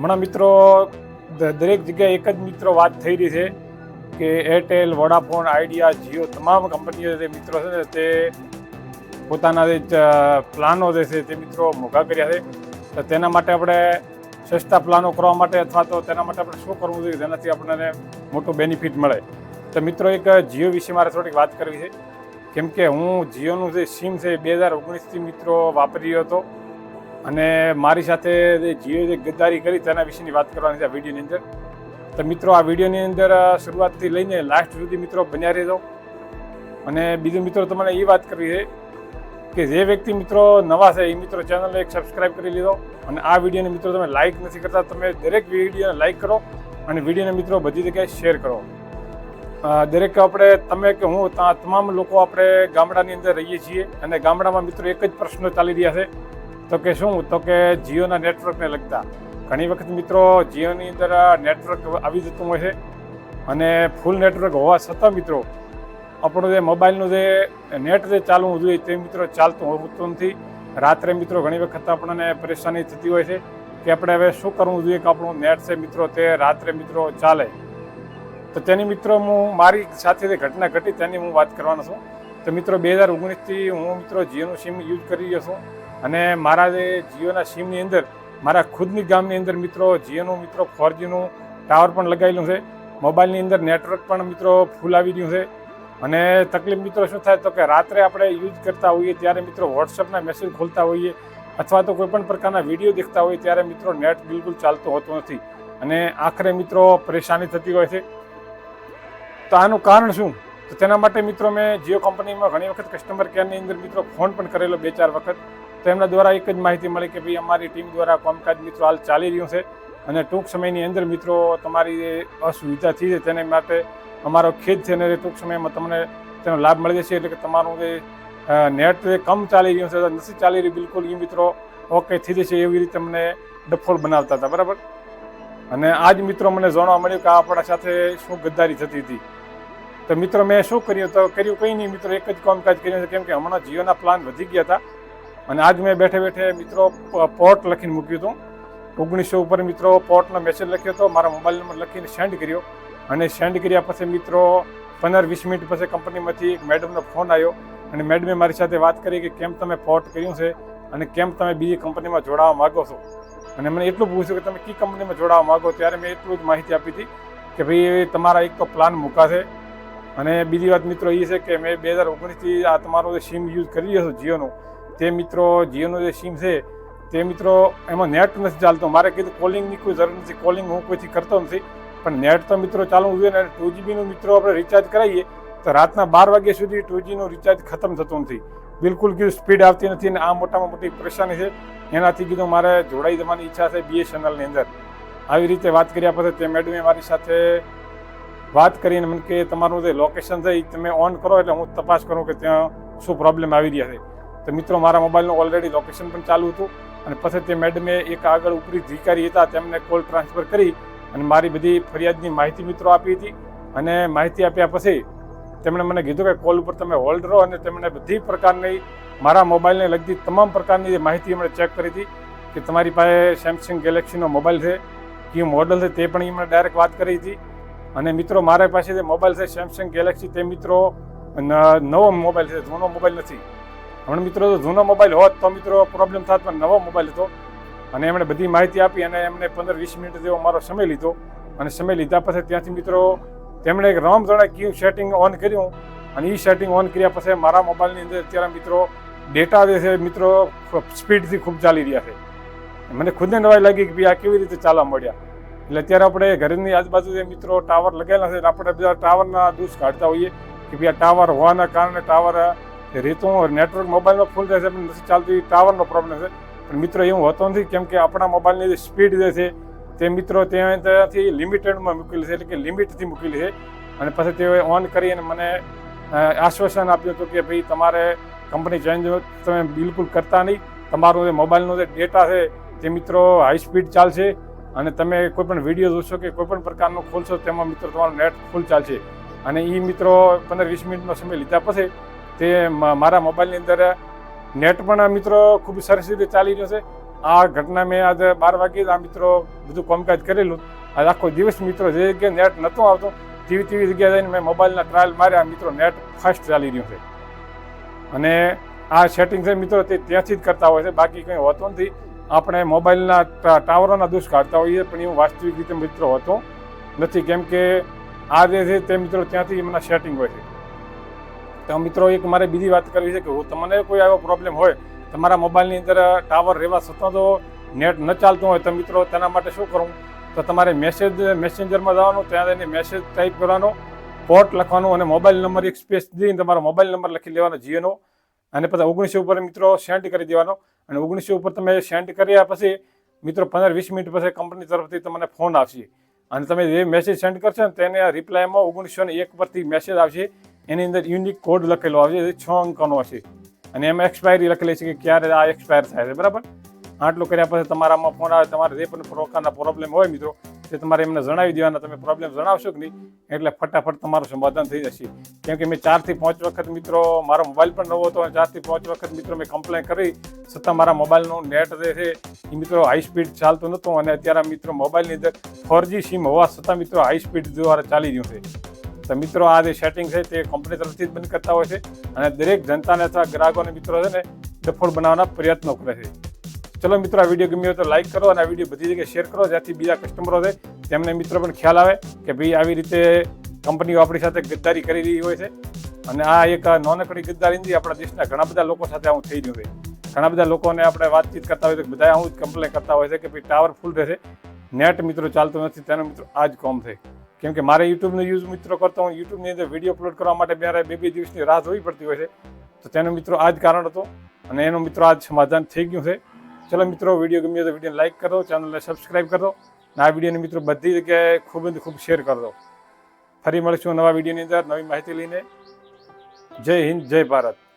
હમણાં મિત્રો દરેક જગ્યાએ એક જ મિત્રો વાત થઈ રહી છે કે એરટેલ વોડાફોન આઈડિયા જીઓ તમામ કંપનીઓ જે મિત્રો છે ને તે પોતાના જે પ્લાનો જે છે તે મિત્રો મોઘા કર્યા છે. તો તેના માટે આપણે સસ્તા પ્લાનો કરવા માટે અથવા તો તેના માટે આપણે શું કરવું જોઈએ જેનાથી આપણને મોટું બેનિફિટ મળે. તો મિત્રો, એક જીઓ વિશે મારે થોડીક વાત કરવી છે. કેમ કે હું જીઓનું જે સિમ છે બે હજાર ઓગણીસથી મિત્રો વાપરી રહ્યો હતો. અને મારી સાથે જે જીઓ જે ગદ્દારી કરી તેના વિશેની વાત કરવાની છે આ વિડીયોની અંદર. તો મિત્રો, આ વિડીયોની અંદર શરૂઆતથી લઈને લાસ્ટ સુધી મિત્રો બન્યા રહેજો. અને બીજું મિત્રો તમને એ વાત કરવી છે કે જે વ્યક્તિ મિત્રો નવા છે, એ મિત્રો ચેનલને એક સબસ્ક્રાઇબ કરી લીધો અને આ વિડીયોને મિત્રો તમે લાઇક નથી કરતા, તમે દરેક વિડીયોને લાઇક કરો અને વિડીયોને મિત્રો બધી જગ્યાએ શેર કરો. દરેક આપણે, તમે કે હું તમામ લોકો આપણે ગામડાની અંદર રહીએ છીએ અને ગામડામાં મિત્રો એક જ પ્રશ્ન ચાલી રહ્યા છે. તો કે શું? તો કે જીઓના નેટવર્કને લગતા. ઘણી વખત મિત્રો જીઓની અંદર નેટવર્ક આવી જતું હોય છે અને ફૂલ નેટવર્ક હોવા છતાં મિત્રો, આપણું જે મોબાઈલનું જે નેટ જે ચાલવું જોઈએ તે મિત્રો ચાલતું હોતું નથી. રાત્રે મિત્રો ઘણી વખત આપણને પરેશાની થતી હોય છે કે આપણે હવે શું કરવું જોઈએ કે આપણું નેટ છે મિત્રો, તે રાત્રે મિત્રો ચાલે. તો તેની મિત્રો હું મારી સાથે જે ઘટના ઘટી તેની હું વાત કરવાનો છું. તો મિત્રો, બે હજાર ઓગણીસથી હું મિત્રો જીઓનું સિમ યુઝ કરી રહ્યો છું. અને મારા જે જીઓના સિમની અંદર, મારા ખુદની ગામની અંદર મિત્રો, જીઓનું મિત્રો, ફોરજીનું ટાવર પણ લગાવેલું છે. મોબાઈલની અંદર નેટવર્ક પણ મિત્રો ફૂલ આવી રહ્યું છે. અને તકલીફ મિત્રો શું થાય તો કે રાત્રે આપણે યુઝ કરતા હોઈએ, ત્યારે મિત્રો વોટ્સઅપના મેસેજ ખોલતા હોઈએ, અથવા તો કોઈપણ પ્રકારના વીડિયો દેખતા હોઈએ, ત્યારે મિત્રો નેટ બિલકુલ ચાલતો હોતો નથી. અને આખરે મિત્રો પરેશાની થતી હોય છે. તો આનું કારણ શું? તો તેના માટે મિત્રો મેં જીઓ કંપનીમાં ઘણી વખત કસ્ટમર કેરની અંદર મિત્રો ફોન પણ કરેલો બે ચાર વખત. તો એમના દ્વારા એક જ માહિતી મળી કે ભાઈ અમારી ટીમ દ્વારા કામકાજ મિત્રો હાલ ચાલી રહ્યું છે અને ટૂંક સમયની અંદર મિત્રો તમારી જે અસુવિધા થઈ છે તેને માટે અમારો ખેદ છે અને ટૂંક સમયમાં તમને તેનો લાભ મળી જશે એટલે કે તમારું જે નેટ કમ ચાલી રહ્યું છે નથી ચાલી રહ્યું બિલકુલ એ મિત્રો ઓકે થઈ જશે એવી રીતે અમને ડફોલ બનાવતા હતા, બરાબર? અને આ જ મિત્રો મને જાણવા મળ્યું કે આપણા સાથે શું ગદ્દારી થતી હતી. તો મિત્રો મેં શું કર્યું તો કર્યું કંઈ નહીં, મિત્રો એક જ કામકાજ કર્યું કેમ કે હમણાં જીઓના પ્લાન વધી ગયા હતા. અને આજ મેં બેઠે બેઠે મિત્રો પોર્ટ લખીને મૂક્યું હતું. ઓગણીસો ઉપર મિત્રો પોર્ટનો મેસેજ લખ્યો હતો. મારા મોબાઈલ નંબર લખીને સેન્ડ કર્યો. અને સેન્ડ કર્યા પછી મિત્રો પંદર વીસ મિનિટ પછી કંપનીમાંથી એક મેડમનો ફોન આવ્યો અને મેડમે મારી સાથે વાત કરી કે કેમ તમે પોર્ટ કર્યું છે અને કેમ તમે બીજી કંપનીમાં જોડાવા માગો છો. અને મને એટલું પૂછ્યું કે તમે કઈ કંપનીમાં જોડાવા માગો ત્યારે મેં એટલું જ માહિતી આપી હતી કે ભાઈ તમારા એક તો પ્લાન મૂકાશે. અને બીજી વાત મિત્રો એ છે કે મેં બે હજાર ઓગણીસથી આ તમારો સિમ યુઝ કરી રહ્યો છું, જીઓનું તે મિત્રો જીઓનું જે સિમ છે. તે મિત્રો એમાં નેટ નથી ચાલતો. મારે કીધું કોલિંગની કોઈ જરૂર નથી. કોલિંગ હું કોઈથી કરતો નથી. પણ નેટ તો મિત્રો ચાલવું જોઈએ ને ટુ જીબીનું મિત્રો આપણે રિચાર્જ કરાવીએ, તો રાતના બાર વાગ્યા સુધી ટુ જીનું રિચાર્જ ખતમ થતું નથી. બિલકુલ કીધું સ્પીડ આવતી નથી અને આ મોટામાં મોટી પરેશાની છે. એનાથી કીધું મારે જોડાઈ જવાની ઈચ્છા છે બીએસએનએલની અંદર. આવી રીતે વાત કર્યા પછી તે મેડમે મારી સાથે વાત કરીને મને કે તમારું જે લોકેશન છે એ તમે ઓન કરો એટલે હું તપાસ કરું કે ત્યાં શું પ્રોબ્લેમ આવી રહ્યા છે. તો મિત્રો, મારા મોબાઈલનું ઓલરેડી લોકેશન પણ ચાલુ હતું અને પછી તે મેડમે એક આગળ ઉપરી અધિકારી હતા તેમને કોલ ટ્રાન્સફર કરી અને મારી બધી ફરિયાદની માહિતી મિત્રો આપી હતી અને માહિતી આપ્યા પછી તેમણે મને કીધું કે કોલ ઉપર તમે હોલ્ડ રહો અને તેમણે બધી પ્રકારની મારા મોબાઈલને લગતી તમામ પ્રકારની માહિતી એમણે ચેક કરી હતી કે તમારી પાસે સેમસંગ ગેલેક્સીનો મોબાઈલ છે, કયું મોડલ છે તે પણ એમણે ડાયરેક્ટ વાત કરી હતી. અને મિત્રો, મારા પાસે જે મોબાઈલ છે સેમસંગ ગેલેક્સી તે મિત્રો નવો મોબાઈલ છે, જૂનો મોબાઈલ નથી. હમણાં મિત્રો જૂનો મોબાઈલ હોત તો મિત્રો પ્રોબ્લેમ થાત, પણ નવો મોબાઈલ હતો. અને એમણે બધી માહિતી આપી અને એમને પંદર વીસ મિનિટ જેવો મારો સમય લીધો. અને સમય લીધા પછી ત્યાંથી મિત્રો તેમણે એક રામ જણે ક્યુ સેટિંગ ઓન કર્યું. અને એ સેટિંગ ઓન કર્યા પછી મારા મોબાઈલની અંદર અત્યારે મિત્રો ડેટા જે છે મિત્રો સ્પીડથી ખૂબ ચાલી રહ્યા છે. મને ખુદને નવાઈ લાગી કે ભાઈ આ કેવી રીતે ચાલવા મળ્યા એટલે અત્યારે આપણે ઘરની આજુબાજુ જે મિત્રો ટાવર લગાવેલા છે આપણે બધા ટાવરના દૂષ કાઢતા હોઈએ કે ભાઈ આ ટાવર હોવાના કારણે ટાવર રેતું નેટવર્ક મોબાઈલમાં ફૂલ રહે છે પણ નથી ચાલતું, એ ટાવરનો પ્રોબ્લેમ છે. પણ મિત્રો એવું હોતો નથી, કેમ કે આપણા મોબાઈલની જે સ્પીડ જે છે, તે મિત્રો ત્યાં ત્યાંથી લિમિટેડમાં મૂકેલી છે, એટલે કે લિમિટથી મૂકેલી છે. અને પછી તેઓએ ઓન કરી અને મને આશ્વાસન આપ્યું હતું કે ભાઈ, તમારે કંપની ચેન્જ તમે બિલકુલ કરતા નહીં. તમારું જે મોબાઈલનો જે ડેટા છે, તે મિત્રો હાઈ સ્પીડ ચાલશે. અને તમે કોઈ પણ વીડિયો જોશો કે કોઈ પણ પ્રકારનું ખોલશો, તેમાં મિત્રો તમારું નેટ ફૂલ ચાલશે. અને એ મિત્રો પંદર વીસ મિનિટનો સમય લીધા પછી તે મારા મોબાઈલની અંદર નેટ પણ મિત્રો ખૂબ સરસ રીતે ચાલી રહ્યો છે. આ ઘટના મેં આજે બાર વાગે આ મિત્રો બધું કામકાજ કરેલું. આજે આખો દિવસ મિત્રો જે જગ્યાએ નેટ નહોતું આવતું, તેવી તેવી જગ્યાએ જઈને મેં મોબાઈલના ટ્રાયલ માર્યા મિત્રો નેટ ફાસ્ટ ચાલી રહ્યું છે. અને આ સેટિંગ છે મિત્રો તે ત્યાંથી જ કરતા હોય છે. બાકી કંઈ હોતું નથી. આપણે મોબાઈલના ટાવરોના દોષ કાઢતા હોઈએ પણ એવું વાસ્તવિક રીતે મિત્રો હોતો નથી. કેમ કે આ જે છે તે મિત્રો ત્યાંથી એમના સેટિંગ હોય છે. તો મિત્રો, એક મારે બીજી વાત કરવી છે કે તમને કોઈ આવો પ્રોબ્લેમ હોય તમારા મોબાઈલની અંદર ટાવર રહેવા છતાં તો નેટ ન ચાલતું હોય, તો મિત્રો, તેના માટે શું કરવું તો તમારે મેસેજ મેસેન્જરમાં જવાનું, ત્યાં જઈને મેસેજ ટાઈપ કરવાનો પોર્ટ લખવાનું અને મોબાઈલ નંબર એક સ્પેસ દઈને તમારો મોબાઈલ નંબર લખી લેવાનો, જીઓનો. અને પછી ઓગણીસો ઉપર મિત્રો સેન્ડ કરી દેવાનો. અને ઓગણીસો ઉપર તમે સેન્ડ કર્યા પછી, મિત્રો, પંદર વીસ મિનિટ પછી કંપની તરફથી તમને ફોન આવશે. અને તમે જે મેસેજ સેન્ડ કરશો ને, તેને રિપ્લાયમાં ઓગણીસો ને એક પરથી મેસેજ આવશે. એની અંદર યુનિક કોડ લખેલો આવે છે છ અંકનો હશે અને એમાં એક્સપાયરી લખેલી છે કે ક્યારે આ એક્સપાયર થાય છે, બરાબર? આટલું કર્યા પછી તમારામાં ફોન આવે, તમારે જે પણ પ્રકારના પ્રોબ્લેમ હોય મિત્રો, તે તમારે એમને જણાવી દેવાના. તમે પ્રોબ્લેમ જણાવશો કે નહીં, એટલે ફટાફટ તમારું સમાધાન થઈ જશે. કેમ કે મેં ચારથી પાંચ વખત મિત્રો, મારો મોબાઈલ પણ નવો હતો અને ચારથી પાંચ વખત મિત્રો મેં કમ્પ્લેન કરી, છતાં મારા મોબાઈલનું નેટ જે છે, એ મિત્રો હાઈ સ્પીડ ચાલતું નહોતું અને અત્યારે મિત્રો મોબાઈલની અંદર ફોરજી સિમ હોવા છતાં મિત્રો હાઈ સ્પીડ દ્વારા ચાલી રહ્યું છે. તો મિત્રો, આ જે સેટિંગ છે તે કંપની તરફથી જ બંધ કરતા હોય છે અને દરેક જનતાને અથવા ગ્રાહકોને મિત્રો છે ને સફળ બનાવવાના પ્રયત્નો કરે છે. ચલો મિત્રો, આ વીડિયો ગમ્યો તો લાઈક કરો અને આ વીડિયો બધી જગ્યાએ શેર કરો જેથી બીજા કસ્ટમરો છે તેમને મિત્રો પણ ખ્યાલ આવે કે ભાઈ આવી રીતે કંપનીઓ આપણી સાથે ગદ્દારી કરી રહી હોય છે. અને આ એક નાનકડી ગદ્દારી નથી આપણા દેશના ઘણા બધા લોકો સાથે આવું થઈ રહ્યું છે. ઘણા બધા લોકોને આપણે વાતચીત કરતા હોય તો બધા આવું જ કમ્પ્લેન કરતા હોય છે કે ભાઈ ટાવર ફૂલ રહેશે. નેટ મિત્રો ચાલતું નથી, તેનો મિત્રો આ જ કોમ છે. કેમ કે મારે યુટ્યુબનો યુઝ મિત્રો કરતો હું યુટ્યુબની અંદર વીડિયો અપલોડ કરવા માટે મારે બે બે દિવસની રાહ જોવી પડતી હોય છે. તો તેનો મિત્રો આ જ કારણ હતો અને એનો મિત્રો આજ સમાધાન થઈ ગયું છે. ચલો મિત્રો વીડિયો ગમ્યો તો વીડિયો લાઈક કરો ચેનલને સબસ્ક્રાઈબ કરો અને આ વિડીયોને મિત્રો બધી જગ્યાએ ખૂબ જ ખૂબ શેર કરો ફરી મળીશું નવા વિડીયોની અંદર નવી માહિતી લઈને. જય હિન્દ, જય ભારત.